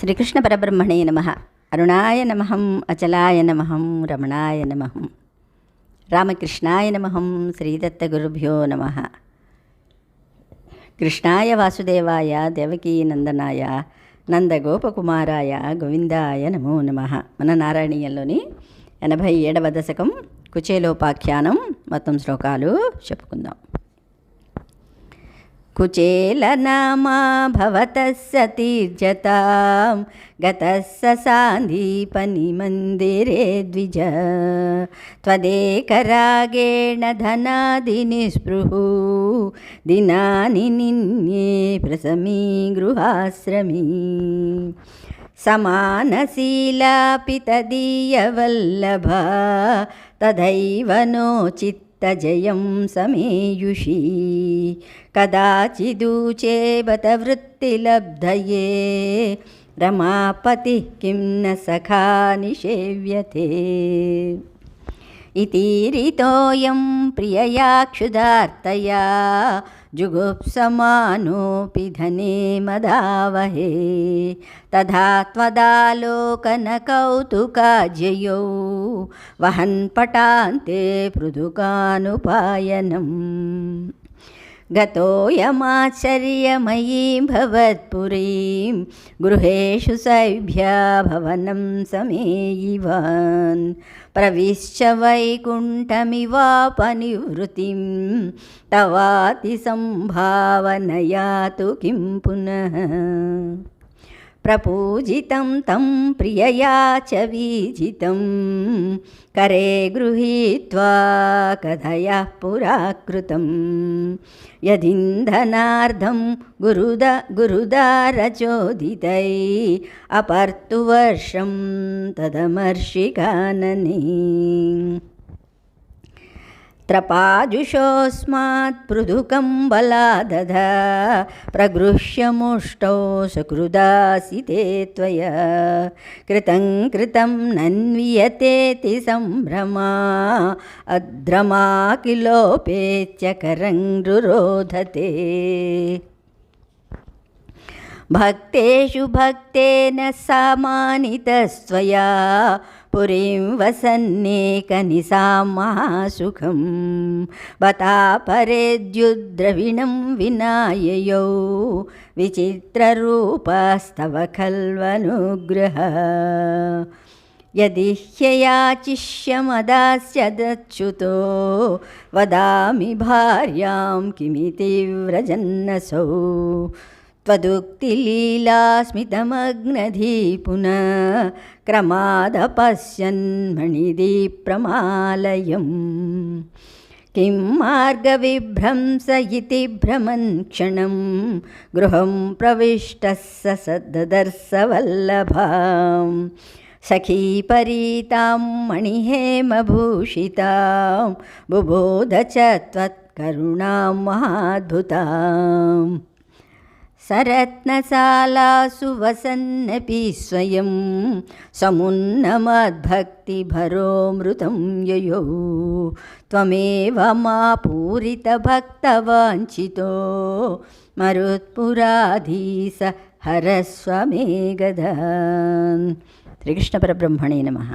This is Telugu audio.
శ్రీకృష్ణ పరబ్రహ్మణే నమ. అరుణాయ నమహం అచలాయ నమహం రమణాయ నమహం రామకృష్ణాయ నమః శ్రీదత్తగురుభ్యో నమ. కృష్ణాయ వాసుదేవాయ దేవకీ నందనాయ నందగోపకుమారాయ గోవిందాయ నమో నమ. మన నారాయణీయంలోని ఎనభై ఏడవ దశకం కుచేలోపాఖ్యానం మొత్తం శ్లోకాలు చెప్పుకుందాం. कुचेलनामा सतीर्जता गत गतः स द्विज। त्वदेकरागेण धनादिनिस्पृहुः दिना प्रसमी गृहाश्रमी। समानशीलापि तदीयवल्लभा तथ नोचित తజయం సమేయుషీ. కదాచిదూచేబత వృత్తిలబ్ధయే రమాపతి కిం న సఖా నిషేవ్యతే. ఇతీరితోయం ప్రియయాక్షుదార్తయా जुगुप्समानोऽपि धने मदावहे तथा त्वदालोकनकौतुकाज्ययौ वहन्पटान्ते पृथुकानुपायनम् गतोऽयमाश्चर्यमयीं भवत्पुरीं गृहेषु सैभ्या भवनं समेयिवान् प्रविश्य वैकुण्ठमिवापनिवृत्तिं तवातिसम्भावनया तु किं पुनः प्रपूजितं तं प्रियया च वीजितं। करे गृहीत्वा कथयः पुराकृतं। यदिन्धनार्धं गुरुद गुरुदारचोदितै अपर्तुवर्षं तदमर्षिकानने त्रपाजुषोऽस्मात् पृथुकं बलादध प्रगृह्य मुष्टौ सकृदासि ते त्वया कृतं कृतं नन्वियतेति सम्भ्रमा अद्रमा किलोपेत्य करं रुरोधते भक्तेषु भक्तेन सामानितस्त्वया पुरीं वसन्नेकनिसां महासुखं बतापरेद्युद्रविणं विनाययौ विचित्ररूपस्तव खल्वनुग्रह यदि ह्ययाचिष्यमदास्य दच्युतो वदामि भार्यां किमिति व्रजन्नसौ त्वदुक्तिलीलास्मितमग्नधी पुनः क्रमादपश्यन्मणिदीप्रमालयम् किं मार्गविभ्रंस इति भ्रमन् क्षणं गृहं प्रविष्टः स सददर्शवल्लभां सखीपरीतां मणिहेमभूषितां बुबोध च त्वत्करुणां महाद्भुताम् సరత్నశాలాసు వసన్నపి స్వయం సమున్నమద్భక్తిభరోమృతం యయో. త్వమేవ మా పూరితభక్తవాంఛితో మరుత్పురాధీస హరస్వమే గద. శ్రీకృష్ణ పరబ్రహ్మణే నమ.